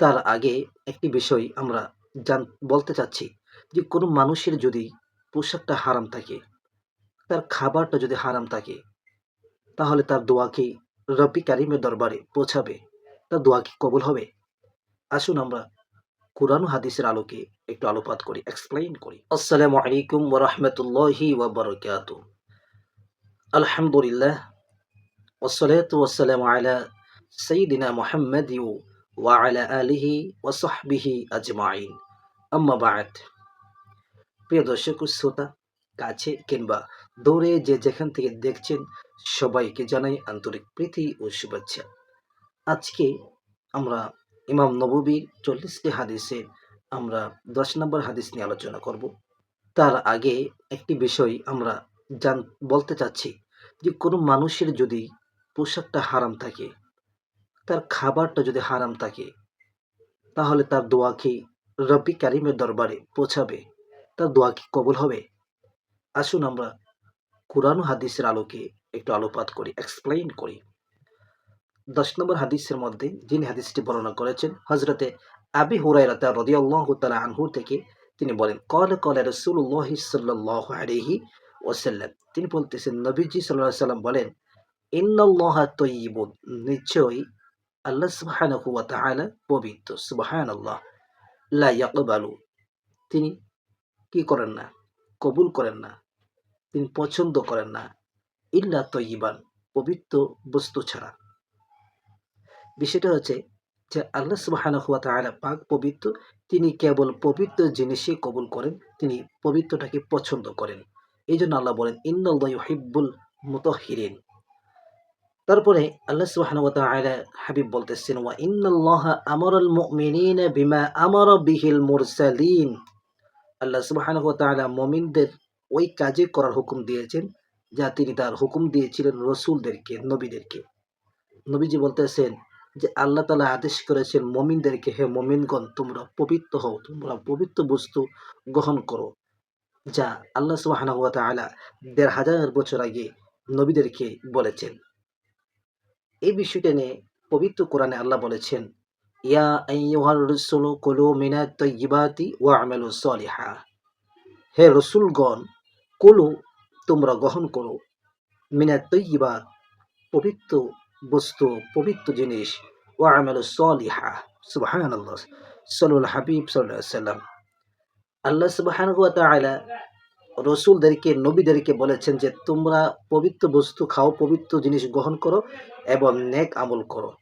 তার আগে একটি বিষয় আমরা জান, বলতে চাচ্ছি যে কোনো মানুষের যদি পোশাকটা হারাম থাকে, তার খাবারটা যদি হারাম থাকে, তাহলে তার দোয়া কি রব্বি কারিমের দরবারে পৌঁছাবে? তার দোয়া কি কবল হবে? আসুন আমরা কোরআন হাদিসের আলোকে একটু আলোপাত করি এক্সপ্লেইন করি। আসসালামু আলাইকুম ওরহমতুল্লাহি ওবরকাত আলহামদুলিল্লাহ ওসলাত ওসালাম আলা সঈদিনা মোহাম্মদ ইউ ওয়ালা আলিহি ওয়াসহবিহি আজমাইন। আম্মা বায়াত প্রিয় দর্শক, শ্রোতা, কাছে কিংবা দৌড়ে যে যেখান থেকে দেখছেন, সবাইকে জানাই আন্তরিক প্রীতি ও শুভেচ্ছা। আজকে আমরা ইমাম নববীর চল্লিশটি হাদিসে আমরা দশ নম্বর হাদিস নিয়ে আলোচনা করব। তার আগে একটি বিষয় আমরা জান, বলতে চাচ্ছি যে কোনো মানুষের যদি পোশাকটা হারাম থাকে তার খাবারটা যদি হারাম থাকে, তাহলে তার দোয়া কি রব্বি কারিমের দরবারে পৌঁছাবে? তার দোয়া কি কবুল হবে? আসুন আমরা কোরআন হাদিসের আলোকে একটু আলোপাত করি এক্সপ্লেইন করি। দশ নম্বর হাদিসের মধ্যে যিনি হাদিসটি বর্ণনা করেছেন হজরতে আবি হুরাইরাতা রদিয়াল্লাহু তালা আনহু থেকে তিনি বলেন, কল কল রাসূলুল্লাহ সাল্লাল্লাহু আলাইহি ওয়াসাল্লাম। তিনি বলতেছেন, নবীজি আলাইহি সাল্লাম বলেন, ইন্নাল্লাহা তাইয়্যিবুন নিশ্চয়ই আল্লাহ সুবহানাহু ওয়া তাআলা পবিত্র, সুবহানাল্লাহ। লা ইয়াকবালু, তিনি কি করেন না? কবুল করেন না। তিনি পছন্দ করেন না। ইল্লা তৈবান পবিত্র বস্তু ছাড়া। বিষয়টা হচ্ছে যে আল্লাহ সুবাহানহুয়া তাআলা পাক পবিত্র, তিনি কেবল পবিত্র জিনিসই কবুল করেন, তিনি পবিত্রটাকে পছন্দ করেন। এই জন্য আল্লাহ বলেন, ইন্নাল্লাহ হিব্বুল মুতাহহিরিন তারপরে আল্লাহ সুবহানাহু ওয়া তাআলা হাবিব বলতেছেন, ওয়া ইন্নাল্লাহ আমারাল মুমিনিনা বিমা আমারা বিহিল মুরসালিন। আল্লাহ সুবহানাহু ওয়া তাআলা মুমিনদের ওই কাজে করার হুকুম দিয়েছেন, যা তিনি তার হুকুম দিয়েছিলেন রসুলদেরকে, নবীদেরকে। নবীজি বলতেছেন যে, আল্লাহ তালা আদেশ করেছেন মমিনদেরকে, হে মমিনগণ, তোমরা পবিত্র হও, তোমরা পবিত্র বস্তু গ্রহণ করো। যা আল্লাহ সুবহানাহু ওয়া তাআলা দেড় হাজার বছর আগে নবীদেরকে বলেছেন। এই বিষয়টা নিয়ে পবিত্র কোরআনে আল্লাহ বলেছেন ওয়া হে রসুলগণ, কুলু তোমরা গ্রহণ করো। মিনাত তৈবাত পবিত্র বস্তু, পবিত্র জিনিস ও আমাল সলিহা। সুবাহান আল্লাহ সলুল হাবিব সাল্লাম আল্লাহ সুবাহান তাআলা রসুলদেরকে, নবীদেরকে বলেছেন যে, তোমরা পবিত্র বস্তু খাও, পবিত্র জিনিস গ্রহণ করো এবং নেক আমল করো।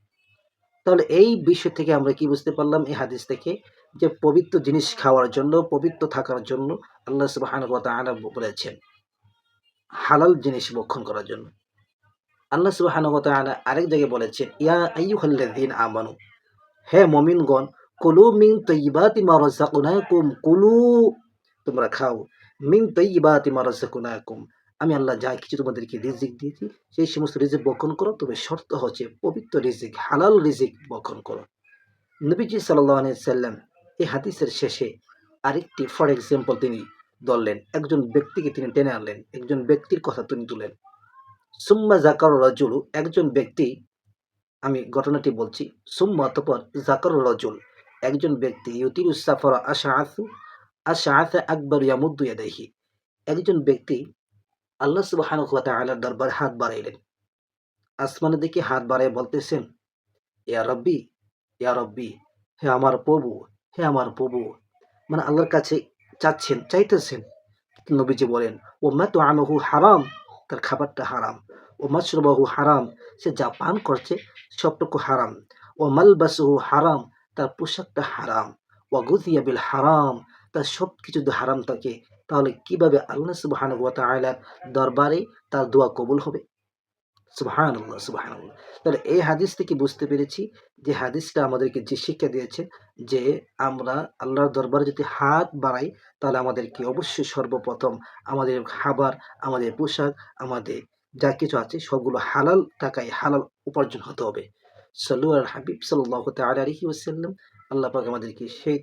তাহলে এই বিষয় থেকে আমরা কি বুঝতে পারলাম? এই হাদিস থেকে যে, পবিত্র জিনিস খাওয়ার জন্য, পবিত্র থাকার জন্য আল্লাহ সুবাহান বলেছেন, হালাল জিনিস ভক্ষণ করার জন্য। আল্লাহ সুবাহান আরেক জায়গায় বলেছেন, ইয়া আইয়ুহাল্লাযীন আমানু, হে মুমিনগণ, কুলু মা রাযাকনাকুম, কুলু, তোমরা খাও মা রাযাকনাকুম আমি আল্লাহ যা কিছু তোমাদেরকে রিজিক দিয়েছি, সেই সমস্ত রিজিক বক্ষণ করো। তবে শর্ত হচ্ছে পবিত্র রিজিক, হালাল রিজিক বক্ষণ করো। নবীজি সাল্লাহ সাল্লাম এই হাদিসের শেষে আরেকটি ফর এক্সাম্পল তিনি ধরলেন। একজন ব্যক্তিকে তিনি টেনে আনলেন, একজন ব্যক্তির কথা তিনি তুলেন সুম্মা জাকার রজুল, একজন ব্যক্তি, আমি ঘটনাটি বলছি, সুম্মা অতপর জাকার রজুল, একজন ব্যক্তি ইউতির উসাফর আশা আসু আশা আসা আকবর ইয়ামুদ্দু দেখি একজন ব্যক্তি আল্লাহ সুবাহান দরবার হাত বাড়াইলেন। আসমানের দিকে হাত বাড়াই বলতেছেন, ইয়া রব্বি ইয়া রব্বি, হে আমার প্রভু, হে আমার প্রভু। মানে আল্লাহর কাছে চাচ্ছেন, চাইতেছেন। নবীজি বলেন ও মা তো আনহু হারাম, তার খাবারটা হারাম। ও মাসরবাহু হারাম, সে যা পান করছে সবটুকু হারাম। ও মালবাসহু হারাম, তার পোশাকটা হারাম। ও গুজিয়াবিল হারাম তার সব কিছু হারাম থাকে, তাহলে কীভাবে আল্লাহ সুবাহান দরবারে তার দোয়া কবুল হবে? সুবাহান আল্লাহ সুবাহান আল্লাহ তাহলে এই হাদিস থেকে বুঝতে পেরেছি যে হাদিসটা আমাদেরকে যে শিক্ষা দিয়েছে যে আমরা আল্লাহর দরবারে যদি হাত বাড়াই, তাহলে আমাদেরকে অবশ্যই সর্বপ্রথম আমাদের খাবার, আমাদের পোশাক, আমাদের যা কিছু আছে সবগুলো হালাল টাকায় হালাল উপার্জন হতে হবে। সাল্লু আর হাবিব সাল্লাহ আলহি ওসাল্লাম আল্লাহ পাক আমাদেরকে সেই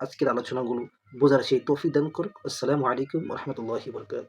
আজকের আলোচনাগুলো বোঝার সেই তফি দান করুক। আসসালামু আলাইকুম রহমতুল্লাহি বরকাত